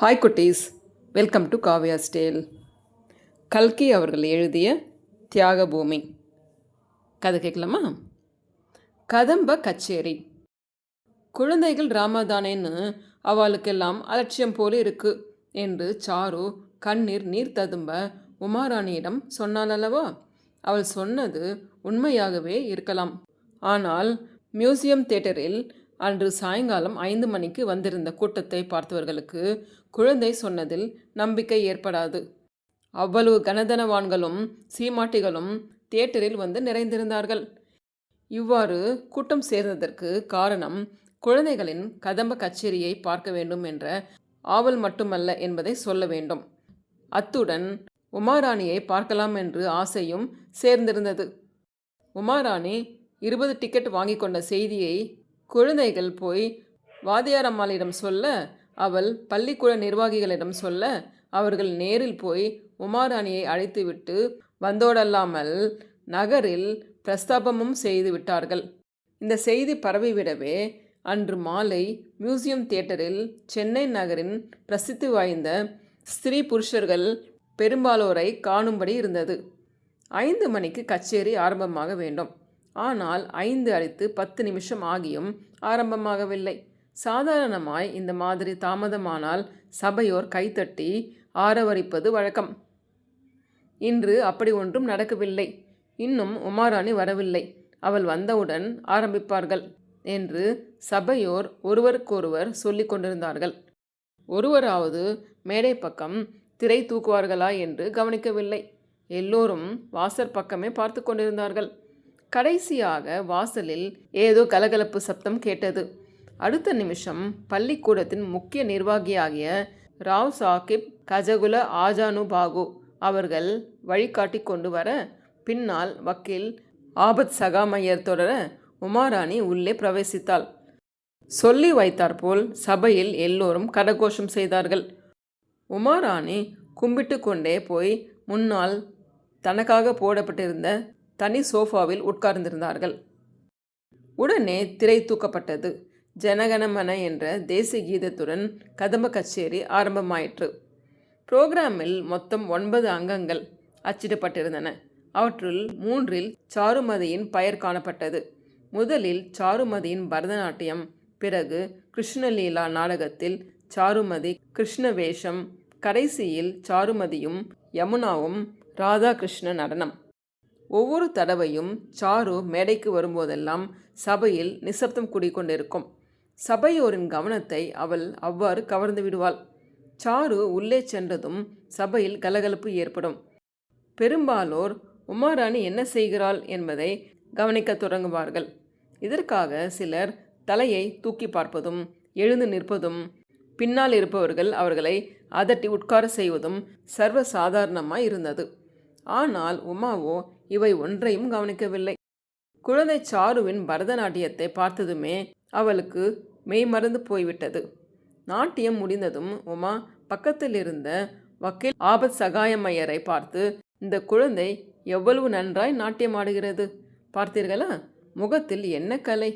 Hi குட்டீஸ். Welcome to Kavya ஸ்டேல் கல்கி அவர்கள் எழுதிய தியாக பூமி கதை கேட்கலாமா? கதம்ப கச்சேரி. குழந்தைகள் ராமாதானேன்னு அவளுக்கெல்லாம் அலட்சியம் போல இருக்கு என்று சாரு கண்ணீர் நீர் ததும்ப உமாராணியிடம் சொன்னாள் அல்லவா? அவள் சொன்னது உண்மையாகவே இருக்கலாம். ஆனால் மியூசியம் தேட்டரில் அன்று சாயங்காலம் ஐந்து மணிக்கு வந்திருந்த கூட்டத்தை பார்த்தவர்களுக்கு குழந்தை சொன்னதில் நம்பிக்கை ஏற்படாது. அவ்வளவு கனதனவான்களும் சீமாட்டிகளும் தியேட்டரில் வந்து நிறைந்திருந்தார்கள். இவ்வாறு கூட்டம் சேர்ந்ததற்கு காரணம் குழந்தைகளின் கதம்ப கச்சேரியை பார்க்க வேண்டும் என்ற ஆவல் மட்டுமல்ல என்பதை சொல்ல வேண்டும். அத்துடன் உமாராணியை பார்க்கலாம் என்று ஆசையும் சேர்ந்திருந்தது. உமாராணி இருபது டிக்கெட் வாங்கி கொண்ட செய்தியை குழந்தைகள் போய் வாதியாரம்மாளிடம் சொல்ல அவள் பள்ளிக்கூட நிர்வாகிகளிடம் சொல்ல அவர்கள் நேரில் போய் உமாராணியை அழைத்துவிட்டு வந்தோடல்லாமல் நகரில் பிரஸ்தாபமும் செய்து விட்டார்கள். இந்த செய்தி பரவிவிடவே அன்று மாலை மியூசியம் தியேட்டரில் சென்னை நகரின் பிரசித்தி வாய்ந்த ஸ்திரீ புருஷர்கள் பெரும்பாலோரை காணும்படி இருந்தது. ஐந்து மணிக்கு கச்சேரி ஆரம்பமாக வேண்டும். ஆனால் ஐந்து அடித்து பத்து நிமிஷம் ஆகியும் ஆரம்பமாகவில்லை. சாதாரணமாய் இந்த மாதிரி தாமதமானால் சபையோர் கைத்தட்டி ஆரவரிப்பது வழக்கம். இன்று அப்படி ஒன்றும் நடக்கவில்லை. இன்னும் உமாராணி வரவில்லை. அவள் வந்தவுடன் ஆரம்பிப்பார்கள் என்று சபையோர் ஒருவருக்கொருவர் சொல்லிக் கொண்டிருந்தார்கள். ஒருவராவது மேடை பக்கம் திரை தூக்குவார்களா என்று கவனிக்கவில்லை. எல்லோரும் வாசற் பக்கமே பார்த்து கொண்டிருந்தார்கள். கடைசியாக வாசலில் ஏதோ கலகலப்பு சப்தம் கேட்டது. அடுத்த நிமிஷம் பள்ளிக்கூடத்தின் முக்கிய நிர்வாகியாகிய ராவ் சாகிப் கஜகுல ஆஜானு பாகு அவர்கள் வழிகாட்டி கொண்டு வர பின்னால் வக்கீல் ஆபத் சகாமையர் தொடர உமாராணி உள்ளே பிரவேசித்தாள். சொல்லி வைத்தாற்போல் சபையில் எல்லோரும் கடகோஷம் செய்தார்கள். உமாராணி கும்பிட்டு கொண்டே போய் முன்னால் தனக்காக போடப்பட்டிருந்த தனி சோஃபாவில் உட்கார்ந்திருந்தார்கள். உடனே திரை தூக்கப்பட்டது. ஜனகணமன என்ற தேசிய கீதத்துடன் கதம்ப கச்சேரி ஆரம்பமாயிற்று. புரோகிராமில் மொத்தம் ஒன்பது அங்கங்கள் அச்சிடப்பட்டிருந்தன. அவற்றுள் மூன்றில் சாருமதியின் பெயர் காணப்பட்டது. முதலில் சாருமதியின் பரதநாட்டியம் பிறகு கிருஷ்ணலீலா நாடகத்தில் சாருமதி கிருஷ்ண வேஷம் கடைசியில் சாருமதியும் யமுனாவும் ராதாகிருஷ்ண நடனம். ஒவ்வொரு தடவையும் சாரு மேடைக்கு வரும்போதெல்லாம் சபையில் நிசப்தம் குடிக்கொண்டிருக்கும். சபையோரின் கவனத்தை அவள் அவ்வாறு கவர்ந்து விடுவாள். சாரு உள்ளே சென்றதும் சபையில் கலகலப்பு ஏற்படும். பெரும்பாலோர் உமாராணி என்ன செய்கிறாள்? என்பதை கவனிக்கத் தொடங்குவார்கள். இதற்காக சிலர் தலையை தூக்கி பார்ப்பதும் எழுந்து நிற்பதும் பின்னால் இருப்பவர்கள் அவர்களை அதட்டி உட்கார செய்வதும் சர்வ சாதாரணமாய் இருந்தது. ஆனால் உமாவோ இவை ஒன்றையும் கவனிக்கவில்லை. குழந்தை சாருவின் பரதநாட்டியத்தை பார்த்ததுமே அவளுக்கு மெய்மறந்து போய்விட்டது. நாட்டியம் முடிந்ததும் உமா பக்கத்தில் இருந்த வக்கீல் ஆபத் சகாயமையரை பார்த்து இந்த குழந்தை எவ்வளவு நன்றாய் நாட்டியம் ஆடுகிறது பார்த்தீர்களா? முகத்தில் என்ன கலை?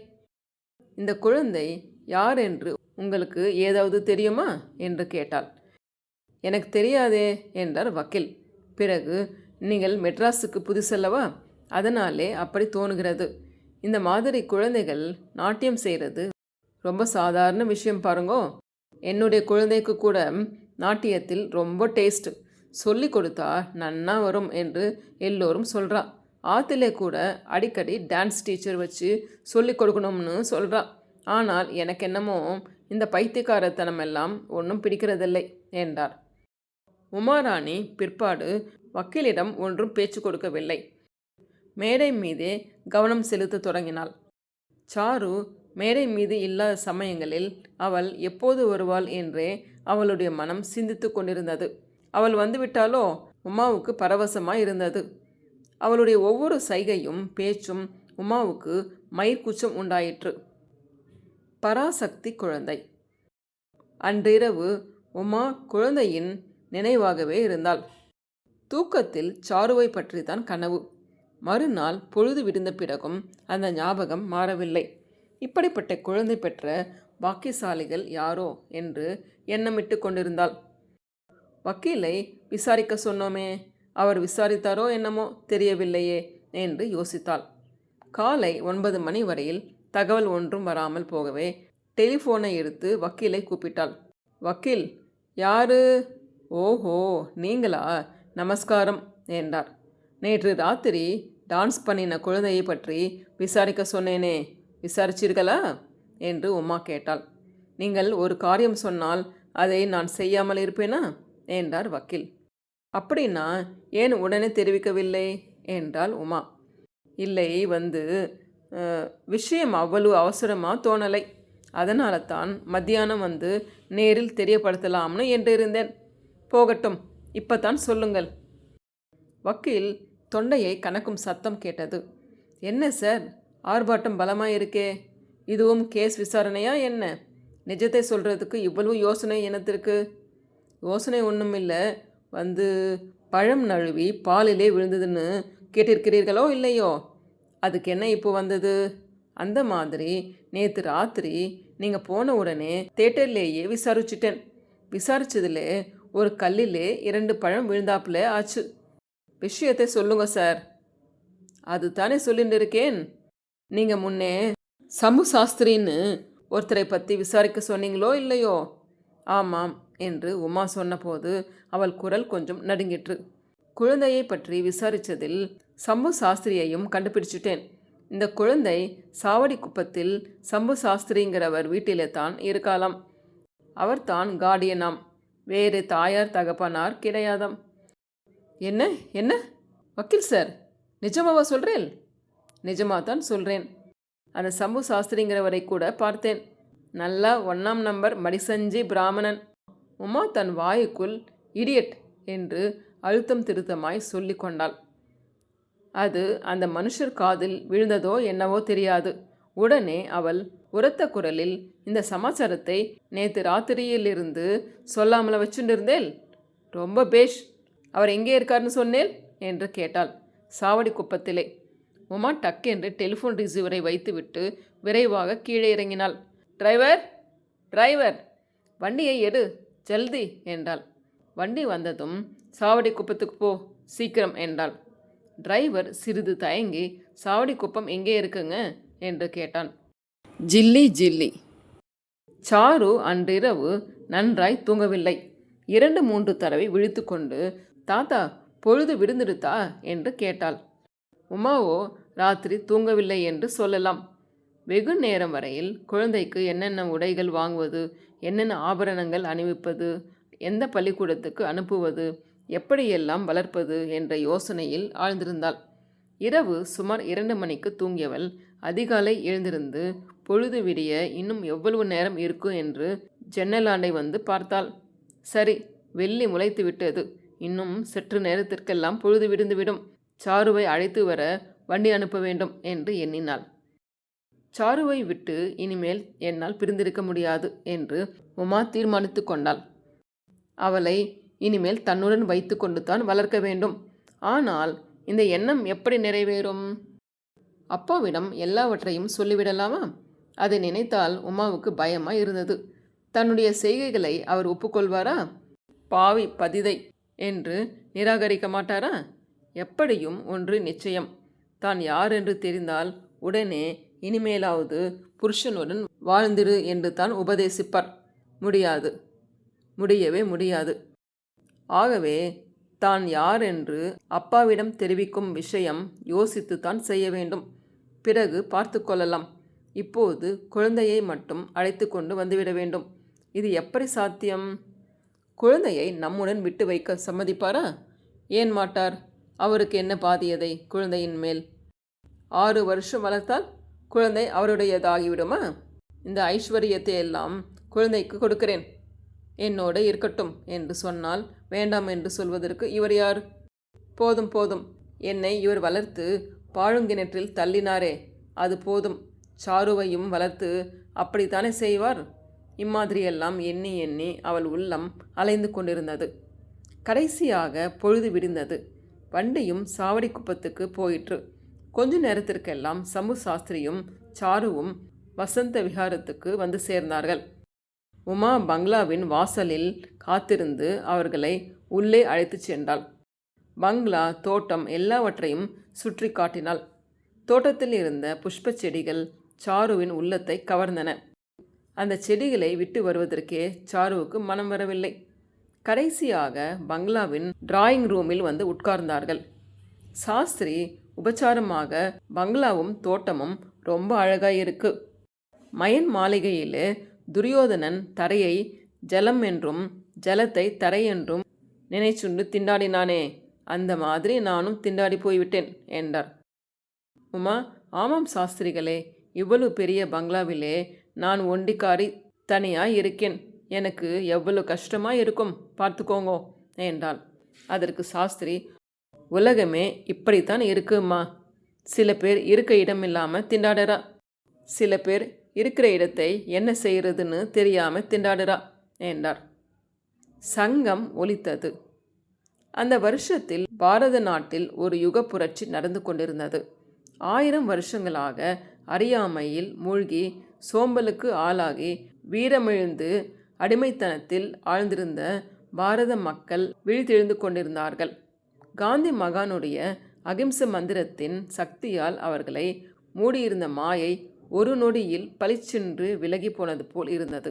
இந்த குழந்தை யார் என்று உங்களுக்கு ஏதாவது தெரியுமா? என்று கேட்டாள். எனக்கு தெரியாதே என்றார் வக்கீல். பிறகு நீங்கள் மெட்ராஸுக்கு புதுசல்லவா? அதனாலே அப்படி தோணுகிறது. இந்த மாதிரி குழந்தைகள் நாட்டியம் செய்கிறது ரொம்ப சாதாரண விஷயம் பாருங்கோ. என்னுடைய குழந்தைக்கு கூட நாட்டியத்தில் ரொம்ப டேஸ்ட்டு சொல்லி கொடுத்தா நன்னா வரும் என்று எல்லோரும் சொல்கிறா ஆத்திலே கூட அடிக்கடி டான்ஸ் டீச்சர் வச்சு சொல்லி கொடுக்கணும்னு சொல்கிறா ஆனால் எனக்கு என்னமோ இந்த பைத்தியக்காரத்தனம் எல்லாம் ஒன்றும் பிடிக்கிறதில்லை என்றார். உமாராணி பிற்பாடு வக்கீலிடம் ஒன்றும் பேச்சு கொடுக்கவில்லை. மேடை மீதே கவனம் செலுத்த தொடங்கினாள். சாரு மேடை மீது இல்லாத சமயங்களில் அவள் எப்போது வருவாள் என்றே அவளுடைய மனம் சிந்தித்து கொண்டிருந்தது. அவள் வந்துவிட்டாலோ? உமாவுக்கு பரவசமாக இருந்தது. அவளுடைய ஒவ்வொரு சைகையும் பேச்சும் உமாவுக்கு மயிர்கூச்சம் உண்டாயிற்று. பராசக்தி குழந்தை. அன்றிரவு உமா குழந்தையின் நினைவாகவே இருந்தாள். தூக்கத்தில் சாருவை பற்றி தான் கனவு. மறுநாள் பொழுது விடுந்த பிறகும் அந்த ஞாபகம் மாறவில்லை. இப்படிப்பட்ட குழந்தை பெற்ற பாக்கியசாலிகள் யாரோ என்று எண்ணமிட்டு கொண்டிருந்தாள். வக்கீலை விசாரிக்க சொன்னோமே அவர் விசாரித்தாரோ என்னமோ தெரியவில்லையே என்று யோசித்தாள். காலை ஒன்பது மணி வரையில் தகவல் ஒன்றும் வராமல் போகவே டெலிஃபோனை எடுத்து வக்கீலை கூப்பிட்டாள். வக்கீல் யாரு? ஓஹோ நீங்களா? நமஸ்காரம் என்றார். நேற்று ராத்திரி டான்ஸ் பண்ணின குழந்தையை பற்றி விசாரிக்க சொன்னேனே விசாரிச்சீர்களா? என்று உமா கேட்டாள். நீங்கள் ஒரு காரியம் சொன்னால் அதை நான் செய்யாமல் இருப்பேனா? என்றார் வக்கீல். அப்படின்னா ஏன் உடனே தெரிவிக்கவில்லை? என்றாள் உமா. இல்லை வந்து விஷயம் அவ்வளவு அவசரமாக தோணலை. அதனால தான் மத்தியானம் வந்து நேரில் தெரியப்படுத்தலாம்னு என்று இருந்தேன் போகட்டும் இப்போ தான் சொல்லுங்கள். வக்கீல் தொண்டையை கணக்கும் சத்தம் கேட்டது. என்ன சார்? ஆர்ப்பாட்டம் பலமாக இருக்கே இதுவும் கேஸ் விசாரணையா என்ன? நிஜத்தை சொல்கிறதுக்கு இவ்வளவு யோசனை என்னத்திற்கு? யோசனை ஒன்றும் இல்லை வந்து பழம் நழுவி பாலிலே விழுந்ததுன்னு கேட்டிருக்கிறீர்களோ இல்லையோ? அதுக்கு என்ன இப்போ வந்தது? அந்த மாதிரி நேற்று ராத்திரி நீங்கள் போன உடனே தேட்டர்லேயே விசாரிச்சிட்டேன். விசாரிச்சதுல ஒரு கல்லிலே இரண்டு பழம் விழுந்தாப்புல. ஆச்சு. விஷயத்தை சொல்லுங்க சார். அது தானே சொல்லிட்டு இருக்கேன் நீங்கள் முன்னே சமு சாஸ்திரின்னு ஒருத்தரை பற்றி விசாரிக்க சொன்னீங்களோ இல்லையோ? ஆமாம் என்று உமா சொன்னபோது அவள் குரல் கொஞ்சம் நடுங்கிற்று. குழந்தையை பற்றி விசாரித்ததில் சம்பு சாஸ்திரியையும் கண்டுபிடிச்சிட்டேன். இந்த குழந்தை சாவடி குப்பத்தில் சம்பு சாஸ்திரிங்கிறவர் வீட்டிலே தான் இருக்காளாம். அவர்தான் கார்டியனாம் வேறு தாயார் தகப்பனார் கிடையாதாம். என்ன என்ன? வக்கீல் சார் நிஜமாவா சொல்கிறேன் நிஜமாக தான் சொல்கிறேன் அந்த சம்பு சாஸ்திரிங்கிறவரை கூட பார்த்தேன். நல்லா ஒன்றாம் நம்பர் மடிசஞ்சி பிராமணன். உமா தன் வாயுக்குள் இடியட் என்று அழுத்தம் திருத்தமாய் சொல்லி கொண்டாள் அது அந்த மனுஷர் காதில் விழுந்ததோ என்னவோ தெரியாது. உடனே அவள் உரத்த குரலில் இந்த சமாச்சாரத்தை நேற்று ராத்திரியிலிருந்து சொல்லாமல வச்சுருந்தேல்? ரொம்ப பேஷ் அவர் எங்கே இருக்காருன்னு சொன்னேன் என்று கேட்டாள் சாவடி குப்பத்திலே. உமா டக்கென்று டெலிஃபோன் ரிசீவரை வைத்துவிட்டு விரைவாக கீழே இறங்கினாள். டிரைவர் டிரைவர் வண்டியை எடு ஜல்தி என்றாள். வண்டி வந்ததும் சாவடி குப்பத்துக்கு போ சீக்கிரம் என்றாள். டிரைவர் சிறிது தயங்கி சாவடி குப்பம் எங்கே இருக்குங்க? என்று கேட்டான். Jilly Jilly. சாரு அன்றிரவு நன்றாய் தூங்கவில்லை. இரண்டு மூன்று தடவை விழித்துக்கொண்டு தாத்தா பொழுது விடுந்துடுத்தா என்று கேட்டாள். உமாவோ ராத்திரி தூங்கவில்லை என்று சொல்லலாம். வெகு நேரம் வரையில் குழந்தைக்கு என்னென்ன உடைகள் வாங்குவது என்னென்ன ஆபரணங்கள் அணிவிப்பது எந்த பள்ளிக்கூடத்துக்கு அனுப்புவது எப்படியெல்லாம் வளர்ப்பது என்ற யோசனையில் ஆழ்ந்திருந்தாள். இரவு சுமார் இரண்டு மணிக்கு தூங்கியவள் அதிகாலை எழுந்திருந்து பொழுது விடிய இன்னும் எவ்வளவு நேரம் இருக்கும் என்று ஜன்னலாண்டை வந்து பார்த்தாள். சரி வெள்ளி முளைத்து விட்டது. இன்னும் சற்று நேரத்திற்கெல்லாம் பொழுது விடுந்துவிடும் சாருவை அழைத்து வர வண்டி அனுப்ப வேண்டும் என்று எண்ணினாள். சாருவை விட்டு இனிமேல் என்னால் பிரிந்திருக்க முடியாது என்று உமா தீர்மானித்து கொண்டாள். அவளை இனிமேல் தன்னுடன் வைத்து கொண்டு தான் வளர்க்க வேண்டும். ஆனால் இந்த எண்ணம் எப்படி நிறைவேறும்? அப்பாவிடம் எல்லாவற்றையும் சொல்லிவிடலாமா? அதை நினைத்தால் உமாவுக்கு பயமாக இருந்தது தன்னுடைய செய்கைகளை அவர் ஒப்புக்கொள்வாரா? பாவி பதிதை! என்று நிராகரிக்க மாட்டாரா? எப்படியும் ஒன்று நிச்சயம். தான் யார் என்று தெரிந்தால் உடனே இனிமேலாவது புருஷனுடன் வாழ்ந்திரு என்று தான் உபதேசிப்பார். முடியாது. முடியவே முடியாது. ஆகவே தான் யார் என்று அப்பாவிடம் தெரிவிக்கும் விஷயம் யோசித்து தான் செய்ய வேண்டும். பிறகு பார்த்து கொள்ளலாம். இப்போது குழந்தையை மட்டும் அழைத்து கொண்டு வந்துவிட வேண்டும். இது எப்படி சாத்தியம்? குழந்தையை நம்முடன் விட்டு வைக்க சம்மதிப்பாரா? ஏன் மாட்டார்? அவருக்கு என்ன பாதியதை குழந்தையின் மேல்? ஆறு வருஷம் வளர்த்தால் குழந்தை அவருடையதாகிவிடுமா? இந்த ஐஸ்வர்யத்தை எல்லாம் குழந்தைக்கு கொடுக்கிறேன். என்னோட இருக்கட்டும் என்று சொன்னால் வேண்டாம் என்று சொல்வதற்கு இவர் யார்? போதும் போதும். என்னை இவர் வளர்த்து பாழுங்கிணற்றில் தள்ளினாரே அது போதும். சாருவையும் வளர்த்து அப்படித்தானே செய்வார்? இம்மாதிரியெல்லாம் எண்ணி எண்ணி அவள் உள்ளம் அலைந்து கொண்டிருந்தது. கடைசியாக பொழுது விடிந்தது. வண்டியும் சாவடி குப்பத்துக்கு போயிற்று. கொஞ்ச நேரத்திற்கெல்லாம் சமு சாஸ்திரியும் சாருவும் வசந்த விஹாரத்துக்கு வந்து சேர்ந்தார்கள். உமா பங்களாவின் வாசலில் காத்திருந்து அவர்களை உள்ளே அழைத்துச் சென்றாள். பங்களா தோட்டம் எல்லாவற்றையும் சுற்றி காட்டினாள் தோட்டத்தில் இருந்த புஷ்பச் செடிகள் சாருவின் உள்ளத்தை கவர்ந்தன. அந்த செடிகளை விட்டு வருவதற்கே சாருவுக்கு மனம் வரவில்லை. கடைசியாக பங்களாவின் டிராயிங் ரூமில் வந்து உட்கார்ந்தார்கள். சாஸ்திரி உபச்சாரமாக பங்களாவும் தோட்டமும் ரொம்ப அழகாக இருக்கு மயன் மாளிகையிலே துரியோதனன் தரையை ஜலம் என்றும் ஜலத்தை தரை என்றும் நினைச்சுண்டு திண்டாடினானே. அந்த மாதிரி நானும் திண்டாடி போய்விட்டேன் என்றார். உமா ஆமாம் சாஸ்திரிகளே இவ்வளவு பெரிய பங்களாவிலே நான் ஒண்டிக்காரி தனியாக இருக்கேன். எனக்கு எவ்வளோ கஷ்டமாக இருக்கும் பார்த்துக்கோங்கோ என்றாள். அதற்கு சாஸ்திரி உலகமே இப்படித்தான் இருக்குமா? சில பேர் இருக்க இடம் இல்லாமல் திண்டாடுறா. சில பேர் இருக்கிற இடத்தை என்ன செய்யறதுன்னு தெரியாமல் திண்டாடுறா என்றார். சங்கம் ஒலித்தது. அந்த வருஷத்தில் பாரத நாட்டில் ஒரு யுக புரட்சி நடந்து கொண்டிருந்தது. ஆயிரம் வருஷங்களாக அறியாமையில் மூழ்கி சோம்பலுக்கு ஆளாகி வீரமிழ்ந்து அடிமைத்தனத்தில் ஆழ்ந்திருந்த பாரத மக்கள் விழித்தெழுந்து கொண்டிருந்தார்கள். காந்தி மகானுடைய அகிம்ச மந்திரத்தின் சக்தியால் அவர்களை மூடியிருந்த மாயை ஒரு நொடியில் பளிச்சென்று விலகி போனது போல் இருந்தது.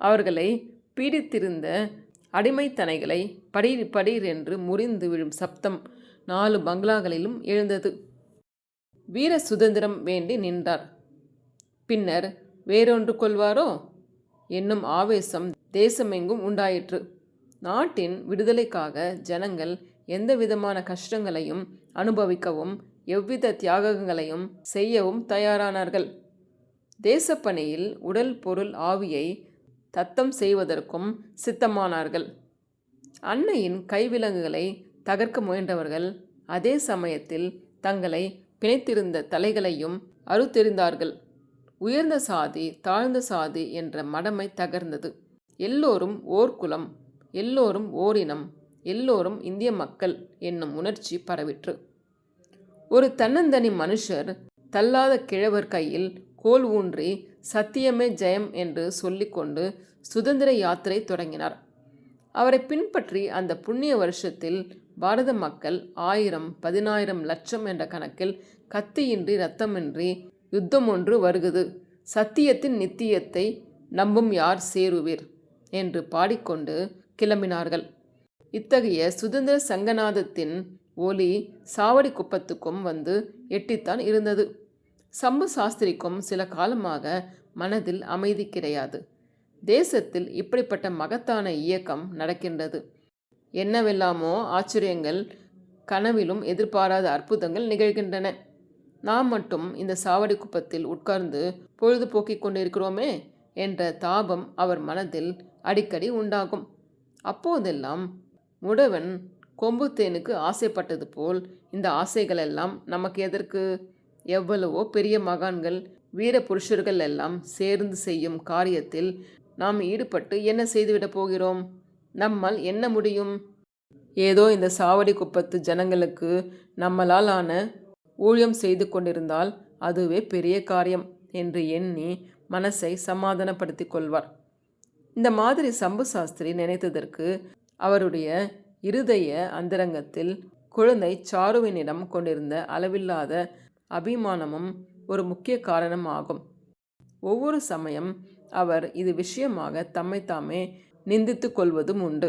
அவர்களை பீடித்திருந்த அடிமைத்தனைகளை படீர் படீர் என்று முறிந்து விழும் சப்தம் நாலு பங்களாகளிலும் எழுந்தது. வீர சுதந்திரம் வேண்டி நின்றார். பின்னர் வேறொன்று கொள்வாரோ? என்னும் ஆவேசம் தேசமெங்கும் உண்டாயிற்று. நாட்டின் விடுதலைக்காக ஜனங்கள் எந்த விதமான கஷ்டங்களையும் அனுபவிக்கவும் எவ்வித தியாகங்களையும் செய்யவும் தயாரானார்கள். தேசப்பணியில் உடல் பொருள் ஆவியை தத்தம் செய்வதற்கும் சித்தமானார்கள். அன்னையின் கைவிலங்குகளை தகர்க்க முயன்றவர்கள் அதே சமயத்தில் தங்களை பிணைத்திருந்த தலைகளையும் அறுத்தெறிந்தார்கள். உயர்ந்த சாதி தாழ்ந்த சாதி என்ற மடமை தகர்ந்தது. எல்லோரும் ஓர் குலம் எல்லோரும் ஓரினம் எல்லோரும் இந்திய மக்கள் என்னும் உணர்ச்சி பரவிற்று. ஒரு தன்னந்தனி மனுஷர் தள்ளாத கிழவர் கையில் கோல் ஊன்றி சத்தியமே ஜெயம் என்று சொல்லிக்கொண்டு சுதந்திர யாத்திரை தொடங்கினார். அவரை பின்பற்றி அந்த புண்ணிய வருஷத்தில் பாரத மக்கள் ஆயிரம் பதினாயிரம் லட்சம் என்ற கணக்கில் கத்தியின்றி இரத்தமின்றி யுத்தம் ஒன்று வருகுது. சத்தியத்தின் நித்தியத்தை நம்பும் யார் சேருவீர்? என்று பாடிக்கொண்டு கிளம்பினார்கள். இத்தகைய சுதந்திர சங்கநாதத்தின் ஒலி சாவடி குப்பத்துக்கும் வந்து எட்டித்தான் இருந்தது. சம்பு சாஸ்திரிக்கும் சில காலமாக மனதில் அமைதி கிடையாது. தேசத்தில் இப்படிப்பட்ட மகத்தான இயக்கம் நடக்கின்றது. என்னவெல்லாமோ ஆச்சரியங்கள் கனவிலும் எதிர்பாராத அற்புதங்கள் நிகழ்கின்றன. நாம் மட்டும் இந்த சாவடி குப்பத்தில் உட்கார்ந்து பொழுதுபோக்கிக் கொண்டிருக்கிறோமே என்ற தாபம் அவர் மனதில் அடிக்கடி உண்டாகும். அப்போதெல்லாம் முடவன் கொம்புத்தேனுக்கு ஆசைப்பட்டது போல் இந்த ஆசைகளெல்லாம் நமக்கு எதற்கு? எவ்வளவோ பெரிய மகான்கள் வீர புருஷர்கள் எல்லாம் சேர்ந்து செய்யும் காரியத்தில் நாம் ஈடுபட்டு என்ன செய்துவிடப் போகிறோம்? நம்மால் என்ன முடியும்? ஏதோ இந்த சாவடி குப்பத்து ஜனங்களுக்கு நம்மளால் ஆன ஊழியம் செய்து கொண்டிருந்தால் அதுவே பெரிய காரியம் என்று எண்ணி மனசை சமாதானப்படுத்திக் கொள்வார். இந்த மாதிரி சம்பு சாஸ்திரி நினைத்ததற்கு அவருடைய இருதய அந்தரங்கத்தில் குழந்தை சாருவினிடம் கொண்டிருந்த அளவில்லாத அபிமானமும் ஒரு முக்கிய காரணம் ஆகும் ஒவ்வொரு சமயம் அவர் இது விஷயமாக தம்மை தாமே நிந்தித்து கொள்வதும் உண்டு.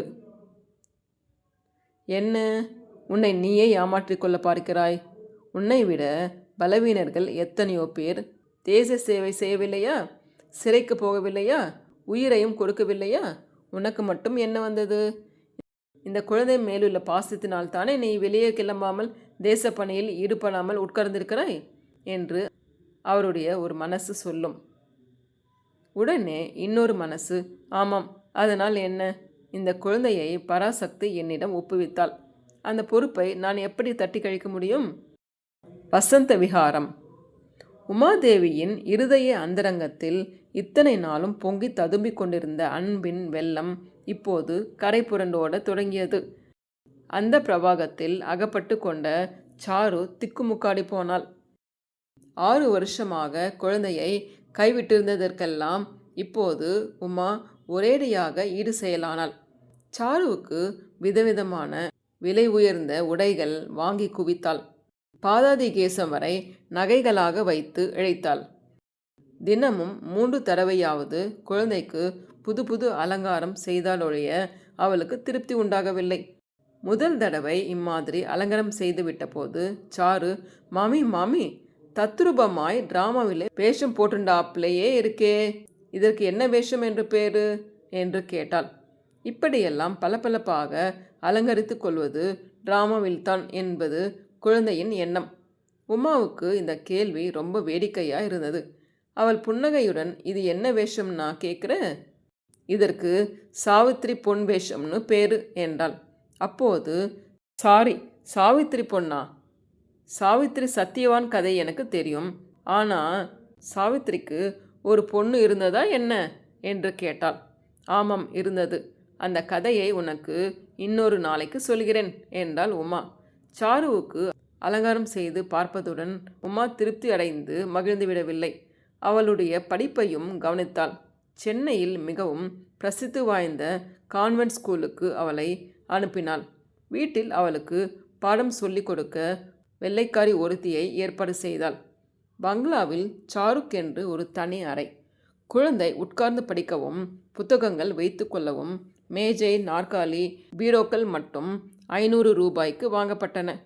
என்ன? உன்னை நீயே ஏமாற்றிக்கொள்ள பார்க்கிறாய். உன்னை விட பலவீனர்கள் எத்தனையோ பேர் தேச சேவை செய்யவில்லையா? சிறைக்கு போகவில்லையா? உயிரையும் கொடுக்கவில்லையா? உனக்கு மட்டும் என்ன வந்தது? இந்த குழந்தை மேலுள்ள பாசத்தினால் தானே நீ வெளியே கிளம்பாமல் தேசப்பணியில் ஈடுபடாமல் உட்கார்ந்திருக்கிறாய்? என்று அவருடைய ஒரு மனசு சொல்லும். உடனே இன்னொரு மனசு ஆமாம் அதனால் என்ன? இந்த குழந்தையை பராசக்தி என்னிடம் ஒப்புவித்தாள். அந்த பொறுப்பை நான் எப்படி தட்டி கழிக்க முடியும்? வசந்த விகாரம் உமாதேவியின் இருதய அந்தரங்கத்தில் இத்தனை நாளும் பொங்கி ததும்பிக் கொண்டிருந்த அன்பின் வெள்ளம் இப்போது கரை புரண்டோட தொடங்கியது. அந்த பிரவாகத்தில் அகப்பட்டு கொண்ட சாரு திக்குமுக்காடி போனாள். ஆறு வருஷமாக குழந்தையை கைவிட்டிருந்ததற்கெல்லாம் இப்போது உமா ஒரேடியாக ஈடு செய்யலானாள். சாருவுக்கு விதவிதமான விலை உயர்ந்த உடைகள் வாங்கி குவித்தாள். பாதாதி கேசம் வரை நகைகளாக வைத்து இழைத்தாள். தினமும் மூன்று தடவையாவது குழந்தைக்கு புது புது அலங்காரம் செய்தாலொழிய அவளுக்கு திருப்தி உண்டாகவில்லை. முதல் தடவை இம்மாதிரி அலங்காரம் செய்துவிட்ட போது சாரு மாமி மாமி தத்ரூபமாய் டிராமாவிலே வேஷம் போட்டுண்டாப்லேயே இருக்கே. இதற்கு என்ன வேஷம் என்று பேரு? என்று கேட்டாள். இப்படியெல்லாம் பளபளப்பாக அலங்கரித்து கொள்வது டிராமாவில்தான் என்பது குழந்தையின் எண்ணம். உமாவுக்கு இந்த கேள்வி ரொம்ப வேடிக்கையாக இருந்தது. அவள் புன்னகையுடன் இது என்ன வேஷம்னா கேட்குறேன்? இதற்கு சாவித்திரி பொன் வேஷம்னு பேரு என்றாள். அப்போது சாரி சாவித்திரி பொண்ணா? சாவித்திரி சத்தியவான் கதை எனக்கு தெரியும். ஆனால் சாவித்திரிக்கு ஒரு பொண்ணு இருந்ததா என்ன? என்று கேட்டாள். ஆமாம் இருந்தது. அந்த கதையை உனக்கு இன்னொரு நாளைக்கு சொல்கிறேன் என்றாள் உமா. சாருவுக்கு அலங்காரம் செய்து பார்ப்பதுடன் உமா திருப்தி அடைந்து மகிழ்ந்து விடவில்லை. அவளுடைய படிப்பையும் கவனித்தாள். சென்னையில் மிகவும் பிரசித்தி வாய்ந்த கான்வென்ட் ஸ்கூலுக்கு அவளை அனுப்பினாள். வீட்டில் அவளுக்கு பாடம் சொல்லிக் கொடுக்க வெள்ளைக்காரி ஒருத்தியை ஏற்பாடு செய்தாள். பங்களாவில் சாருக்கென்று ஒரு தனி அறை. குழந்தை உட்கார்ந்து படிக்கவும் புத்தகங்கள் வைத்து கொள்ளவும் மேஜை நாற்காலி பீரோக்கள் மட்டும் ஐநூறு ரூபாய்க்கு வாங்கப்பட்டன.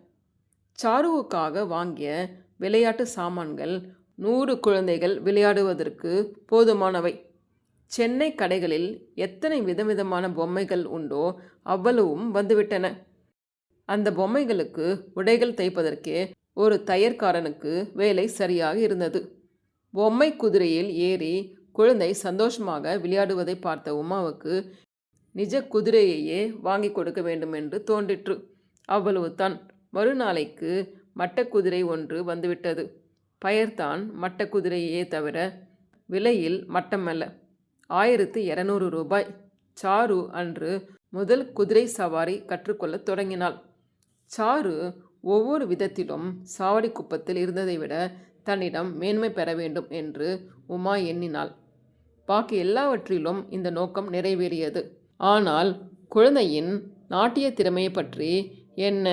சாருவுக்காக வாங்கிய விளையாட்டு சாமான்கள் நூறு குழந்தைகள் விளையாடுவதற்கு போதுமானவை. சென்னை கடைகளில் எத்தனை விதவிதமான பொம்மைகள் உண்டோ அவ்வளவும் வந்துவிட்டன. அந்த பொம்மைகளுக்கு உடைகள் தைப்பதற்கே ஒரு தையற்காரனுக்கு வேலை சரியாக இருந்தது. பொம்மை குதிரையில் ஏறி குழந்தை சந்தோஷமாக விளையாடுவதை பார்த்த உமாவுக்கு நிஜ குதிரையையே வாங்கி கொடுக்க வேண்டும் என்று தோன்றிற்று. அவ்வளவுதான். மறுநாளைக்கு மட்ட குதிரை ஒன்று வந்துவிட்டது. பெயர்தான் மட்டக்குதிரையே தவிர விலையில் மட்டமல்ல. ஆயிரத்து இரநூறு ரூபாய் சாரு அன்று முதல் குதிரை சவாரி கற்றுக்கொள்ளத் தொடங்கினாள். சாரு ஒவ்வொரு விதத்திலும் சாவடி குப்பத்தில் இருந்ததை விட தன்னிடம் மேன்மை பெற வேண்டும் என்று உமா எண்ணினாள். பாக்கி எல்லாவற்றிலும் இந்த நோக்கம் நிறைவேறியது. ஆனால் குழந்தையின் நாட்டிய திறமையை பற்றி என்ன?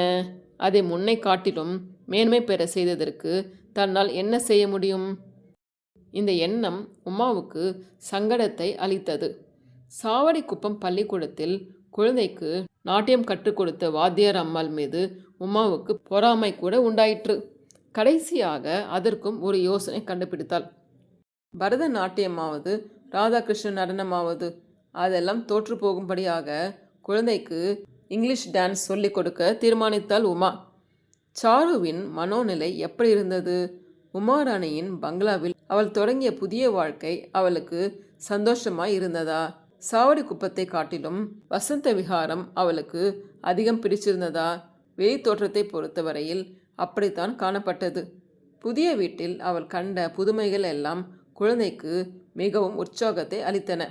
அதை முன்னை காட்டிலும் மேன்மை பெற செய்ததற்கு தன்னால் என்ன செய்ய முடியும்? இந்த எண்ணம் உமாவுக்கு சங்கடத்தை அளித்தது. சாவடிக்குப்பம் பள்ளிக்கூடத்தில் குழந்தைக்கு நாட்டியம் கற்றுக் கொடுத்த வாத்தியார் அம்மாள் மீது உமாவுக்கு பொறாமை கூட உண்டாயிற்று. கடைசியாக அதற்கும் ஒரு யோசனை கண்டுபிடித்தாள். பரதநாட்டியமாவது ராதாகிருஷ்ண நடனமாவது அதெல்லாம் தோற்று போகும்படியாக குழந்தைக்கு இங்கிலீஷ் டான்ஸ் சொல்லிக் கொடுக்க தீர்மானித்தாள் உமா. சாருவின் மனோநிலை எப்படி இருந்தது? உமாராணியின் பங்களாவில் அவள் தொடங்கிய புதிய வாழ்க்கை அவளுக்கு சந்தோஷமாய் இருந்ததா? சாவடி குப்பத்தை காட்டிலும் வசந்த விகாரம் அவளுக்கு அதிகம் பிடிச்சிருந்ததா? வெளி தோற்றத்தை பொறுத்தவரையில் அப்படித்தான் காணப்பட்டது. புதிய வீட்டில் அவள் கண்ட புதுமைகள் எல்லாம் குழந்தைக்கு மிகவும் உற்சாகத்தை அளித்தன.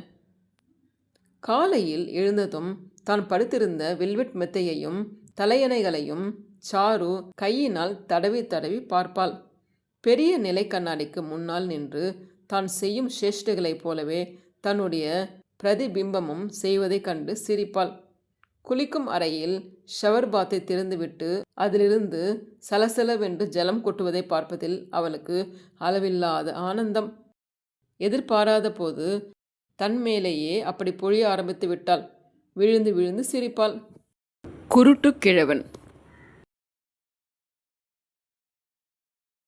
காலையில் எழுந்ததும் தான் படுத்திருந்த வெல்வெட் மெத்தையையும் தலையணைகளையும் சாரு கையினால் தடவி தடவி பார்ப்பாள். பெரிய நிலை கண்ணாடிக்கு முன்னால் நின்று தான் செய்யும் சேஷ்டைகளைப் போலவே தன்னுடைய பிரதிபிம்பமும் செய்வதைக் கண்டு சிரிப்பாள். குளிக்கும் அறையில் ஷவர் பாத்தை திறந்துவிட்டு அதிலிருந்து சலசலவென்று ஜலம் கொட்டுவதை பார்ப்பதில் அவளுக்கு அளவில்லாத ஆனந்தம். எதிர்பாராத போது தன்மேலேயே அப்படி பொழிய ஆரம்பித்து விட்டாள். விழுந்து விழுந்து சிரிப்பாள். குருட்டு கிழவன்.